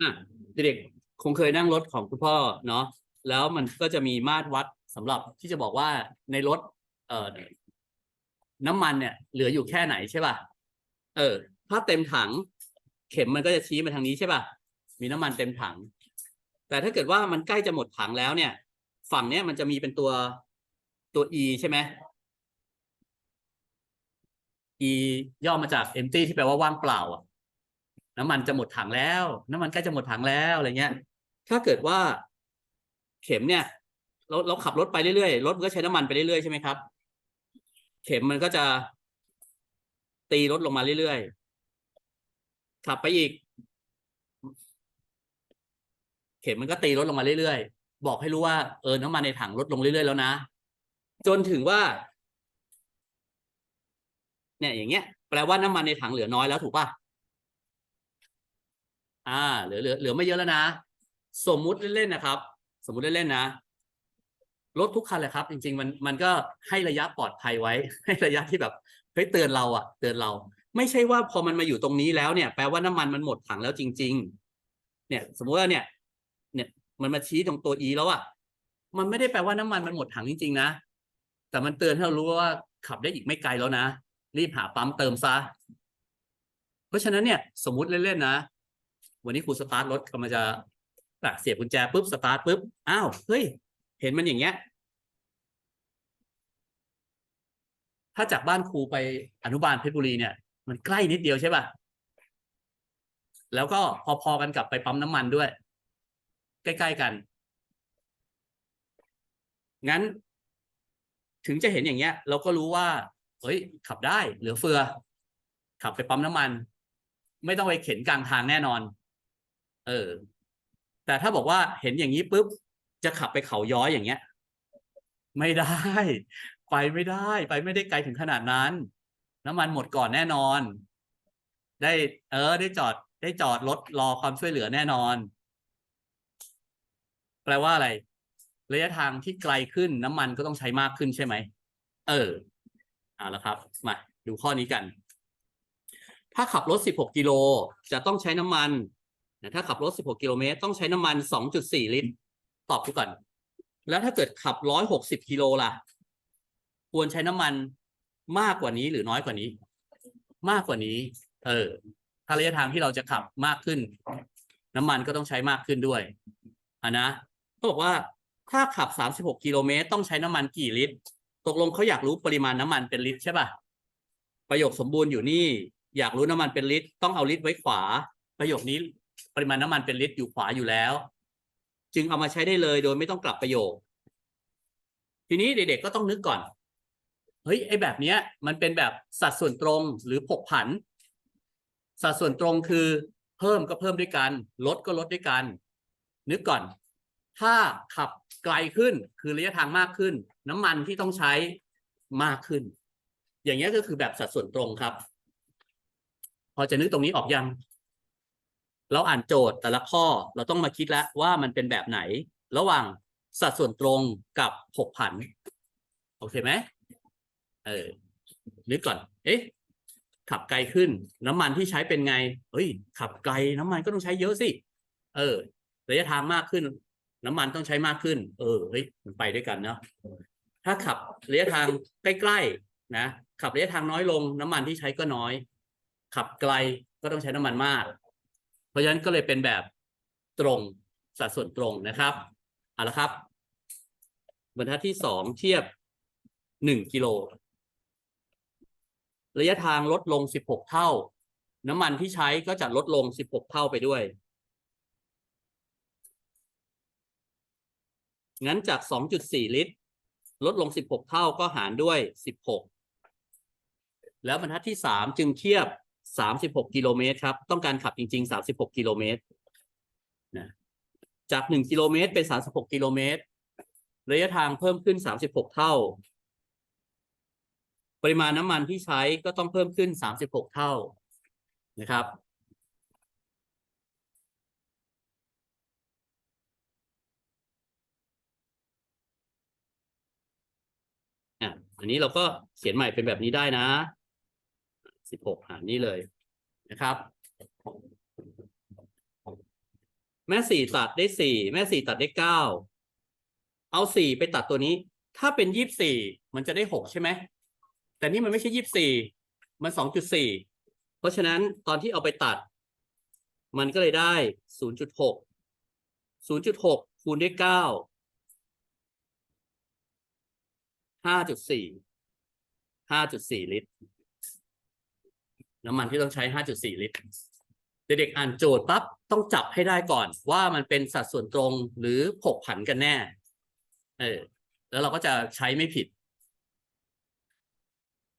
อะเด็กๆคงเคยนั่งรถของคุณพ่อเนาะแล้วมันก็จะมีมาตรวัดสำหรับที่จะบอกว่าในรถเอ่อน้ำมันเนี่ย เหลืออยู่แค่ไหนใช่ป่ะเออ ถ้าเต็มถัง เข็มมันก็จะชี้มาทางนี้ใช่ป่ะมีน้ำมันเต็มถัง แต่ถ้าเกิดว่ามันใกล้จะหมดถังแล้วเนี่ย ฝั่งเนี้ยมันจะมีเป็นตัวตัว E ใช่ไหม E ย่อมาจาก empty ที่แปลว่าว่างเปล่าอะ น้ำมันจะหมดถังแล้ว น้ำมันใกล้จะหมดถังแล้วอะไรเงี้ย ถ้าเกิดว่าเข็มเนี่ย เราเราขับรถไปเรื่อยๆรถมันก็ใช้น้ำมันไปเรื่อยๆใช่ไหมครับ เข็มมันก็จะตีรถลงมาเรื่อยๆขับไปอีก เข็มมันก็ตีรถลงมาเรื่อยๆบอกให้รู้ว่าเออน้ำมันในถังลดลงเรื่อยๆแล้วนะจนถึงว่า เนี่ย อย่างเงี้ยแปลว่าน้ำมันในถังเหลือน้อยแล้วถูกป่ะ อ่าเหลือเหลือเหลือไม่เยอะแล้วนะ สมมุติเล่นๆนะครับ สมมุติเล่นๆนะรถทุกคันเลยครับ จริง ๆ มันมันก็ให้ระยะปลอดภัยไว้ ให้ระยะที่แบบเฮ้ยเตือนเราอะเตือนเรา ไม่ใช่ว่าพอมันมาอยู่ตรงนี้แล้วเนี่ยแปลว่าน้ำมันมันหมดถังแล้วจริง ๆ เนี่ย สมมุติว่าเนี่ย เนี่ยมันมาชี้ตรงตัว E แล้วอะมันไม่ได้แปลว่าน้ำมันมันหมดถังจริง ๆ นะแต่มันเตือนให้เรารู้ว่าขับได้อีกไม่ไกลแล้วนะรีบหาปั๊มเติมซะเพราะฉะนั้นเนี่ย สมมุติเล่นๆนะ วันนี้ครูสตาร์ทรถกำลังจะอะเสียบกุญแจปุ๊บสตาร์ทปุ๊บอ้าวเฮ้ย เห็นมันอย่างเงี้ย ถ้าจากบ้านครูไปอนุบาลเพชรบุรีเนี่ย มันใกล้นิดเดียวใช่ป่ะแล้วก็พอๆกันกับไปปั๊มน้ำมันด้วย ใกล้ๆกัน งั้น ถึงจะเห็นอย่างเงี้ย เราก็รู้ว่า เฮ้ย ขับได้ เหลือเฟือ ขับไปปั๊มน้ำมัน ไม่ต้องไปเข็นกลางทางแน่นอน เออ แต่ถ้าบอกว่าเห็นอย่างนี้ปุ๊บจะขับไปเขาย้อยอย่างเงี้ย ไม่ได้ ไปไม่ได้ ไปไม่ได้ไกลถึงขนาดนั้น น้ำมันหมดก่อนแน่นอน ได้ เออ ได้จอด ได้จอดรถรอความช่วยเหลือแน่นอน แปลว่าอะไร ระยะทางที่ไกลขึ้นน้ำมันก็ต้องใช้มากขึ้นใช่ไหม เออเอาละครับ มา ดูข้อนี้กัน ถ้าขับรถ 16 กิโล จะต้องใช้น้ำมัน นะถ้าขับรถ 16 กิโลเมตร ต้องใช้น้ำมัน 2.4 ลิตร ตอบดูก่อน แล้วถ้าเกิดขับ 160 กิโลล่ะ ควรใช้น้ำมันมากกว่านี้หรือน้อยกว่านี้ มากกว่านี้ เออถ้าระยะทางที่เราจะขับมากขึ้น น้ำมันก็ต้องใช้มากขึ้นด้วยอะนะเขาบอกว่าถ้าขับ 36 กิโลเมตร ต้องใช้น้ำมันกี่ลิตร ตกลงเขาอยากรู้ปริมาณน้ำมันเป็นลิตรใช่ป่ะ ประโยคสมบูรณ์อยู่นี่ อยากรู้น้ำมันเป็นลิตร ต้องเอาลิตรไว้ขวา ประโยคนี้ ปริมาณน้ำมันเป็นลิตรอยู่ขวาอยู่แล้ว จึงเอามาใช้ได้เลยโดยไม่ต้องกลับประโยค ทีนี้เด็กๆก็ต้องนึกก่อนเฮ้ยไอ้แบบเนี้ย มันเป็นแบบสัดส่วนตรงหรือผกผัน สัดส่วนตรงคือเพิ่มก็เพิ่มด้วยกัน ลดก็ลดด้วยกัน นึกก่อน ถ้าขับไกลขึ้นคือระยะทางมากขึ้น น้ำมันที่ต้องใช้มากขึ้น อย่างเงี้ยก็คือแบบสัดส่วนตรงครับ พอจะนึกตรงนี้ออกยัง เราอ่านโจทย์แต่ละข้อเราต้องมาคิดแล้วว่ามันเป็นแบบไหน ระหว่างสัดส่วนตรงกับผกผัน โอเคไหมเออนึกก่อน เอ๊ะ ขับไกลขึ้น น้ำมันที่ใช้เป็นไง เฮ้ย ขับไกลน้ำมันก็ต้องใช้เยอะสิ เออ ระยะทางมากขึ้น น้ำมันต้องใช้มากขึ้น เออ เฮ้ย มันไปด้วยกันเนาะ ถ้าขับระยะทางใกล้ๆ นะ ขับระยะทางน้อยลง น้ำมันที่ใช้ก็น้อย ขับไกลก็ต้องใช้น้ำมันมาก เพราะฉะนั้นก็เลยเป็นแบบตรงสัดส่วนตรงนะครับเอาละครับบรรทัดที่สองเทียบหนึ่งกิโลระยะทางลดลงสิบหกเท่า น้ำมันที่ใช้ก็จะลดลงสิบหกเท่าไปด้วย งั้นจากสองจุดสี่ลิตร ลดลงสิบหกเท่าก็หารด้วยสิบหกแล้วบรรทัดที่สามจึงเทียบ สามสิบหกกิโลเมตรครับ ต้องการขับจริงๆสามสิบหกกิโลเมตรนะจากหนึ่งกิโลเมตรเป็นสามสิบหกกิโลเมตรระยะทางเพิ่มขึ้นสามสิบหกเท่า ปริมาณน้ำมันที่ใช้ก็ต้องเพิ่มขึ้นสามสิบหกเท่านะครับอันนี้เราก็เขียนใหม่เป็นแบบนี้ได้นะ สิบหกหารนี่เลยนะครับ แม่สี่ตัดได้สี่แม่สี่ตัดได้เก้าเอาสี่ไปตัดตัวนี้ ถ้าเป็นยี่สิบสี่มันจะได้หกใช่ไหมแต่นี่มันไม่ใช่ยี่สิบสี่มันสองจุดสี่เพราะฉะนั้นตอนที่เอาไปตัด มันก็เลยได้ศูนย์จุดหกศูนย์จุดหกคูณด้วยเก้าห้าจุดสี่ห้าจุดสี่ลิตร น้ำมันที่ต้องใช้ 5.4 ลิตร เด็กๆอ่านโจทย์ปั๊บต้องจับให้ได้ก่อน ว่ามันเป็นสัดส่วนตรงหรือผกผันกันแน่ เออ แล้วเราก็จะใช้ไม่ผิด